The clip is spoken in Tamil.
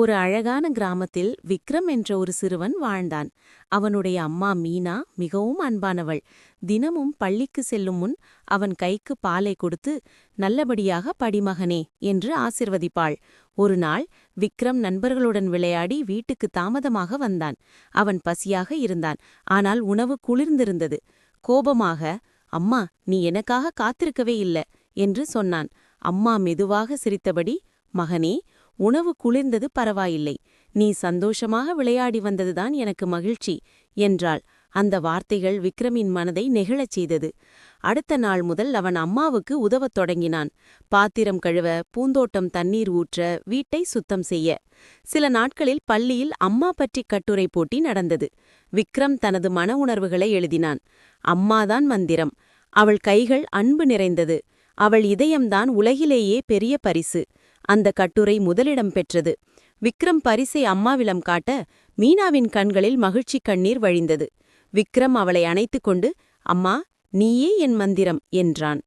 ஒரு அழகான கிராமத்தில் விக்ரம் என்ற ஒரு சிறுவன் வாழ்ந்தான். அவனுடைய அம்மா மீனா மிகவும் அன்பானவள். தினமும் பள்ளிக்கு செல்லும் முன் அவன் கைக்கு பாலை கொடுத்து நல்லபடியாக படிமகனே என்று ஆசிர்வதிப்பாள். ஒரு நாள் விக்ரம் நண்பர்களுடன் விளையாடி வீட்டுக்கு தாமதமாக வந்தான். அவன் பசியாக இருந்தான். ஆனால் உணவு குளிர்ந்திருந்தது. கோபமாக அம்மா நீ எனக்காக காத்திருக்கவே இல்ல என்று சொன்னான். அம்மா மெதுவாக சிரித்தபடி மகனே உணவு குளிர்ந்தது பரவாயில்லை. நீ சந்தோஷமாக விளையாடி வந்ததுதான் எனக்கு மகிழ்ச்சி என்றாள். அந்த வார்த்தைகள் விக்ரமின் மனதை நெகிழச் செய்தது. அடுத்த நாள் முதல் அவன் அம்மாவுக்கு உதவத் தொடங்கினான். பாத்திரம் கழுவ பூந்தோட்டம் தண்ணீர் ஊற்ற வீட்டை சுத்தம் செய்ய. சில நாட்களில் பள்ளியில் அம்மா பற்றி கட்டுரை போட்டி நடந்தது. விக்ரம் தனது மன உணர்வுகளை எழுதினான். அம்மாதான் மந்திரம். அவள் கைகள் அன்பு நிறைந்தது. அவள் இதயம்தான் உலகிலேயே பெரிய பரிசு. அந்த கட்டுரை முதலிடம் பெற்றது. விக்ரம் பரிசை அம்மாவிடம் காட்ட மீனாவின் கண்களில் மகிழ்ச்சி கண்ணீர் வழிந்தது. விக்ரம் அவளை அணைத்துக் கொண்டு அம்மா நீயே என் மந்திரம் என்றான்.